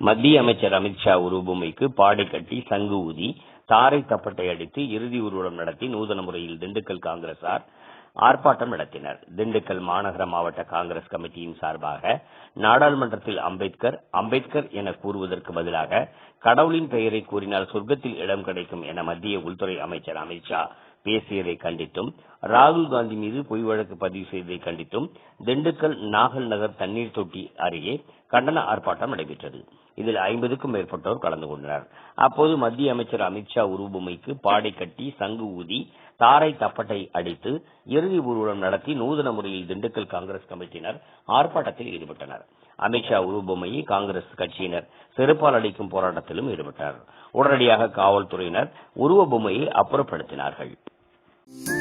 மத்திய அமைச்சர் அமித்ஷா உருபொம்மைக்கு பாடை கட்டி சங்கு ஊதி தாரை தப்பட்டை அடித்து இறுதி ஊர்வலம் நடத்தி நூதன முறையில் திண்டுக்கல் காங்கிரசார் ஆர்ப்பாட்டம் நடத்தினர். திண்டுக்கல் மாநகர மாவட்ட காங்கிரஸ் கமிட்டியின் சார்பாக நாடாளுமன்றத்தில் அம்பேத்கர் அம்பேத்கர் என கூறுவதற்கு பதிலாக கடவுளின் பெயரை கூறினால் சொர்க்கத்தில் இடம் கிடைக்கும் என மத்திய உள்துறை அமைச்சர் அமித்ஷா பேசியதை கண்டித்தும் ராகுல் காந்தி மீது பொய் வழக்கு பதிவு செய்ததை கண்டித்தும் திண்டுக்கல் நாகல் நகர் தண்ணீர் தொட்டி அருகே கண்டன ஆர்ப்பாட்டம் நடைபெற்றது. இதில் ஐம்பதுக்கும் மேற்பட்டோர் கலந்து கொண்டனர். அப்போது மத்திய அமைச்சர் அமித்ஷா உருவமைக்கு பாடை கட்டி சங்கு ஊதி தாரை தப்பட்டை அடித்து இறுதி ஊர்வலம் நடத்தி நூதன முறையில் திண்டுக்கல் காங்கிரஸ் கமிட்டியினர் ஆர்ப்பாட்டத்தில் ஈடுபட்டனர். அமித்ஷா உருவமையை காங்கிரஸ் கட்சியினர் செருப்பால் அடிக்கும் போராட்டத்திலும் ஈடுபட்டனர். உடனடியாக காவல்துறையினர் உருவ பொம்மையை அப்புறப்படுத்தினார்கள். Thank you.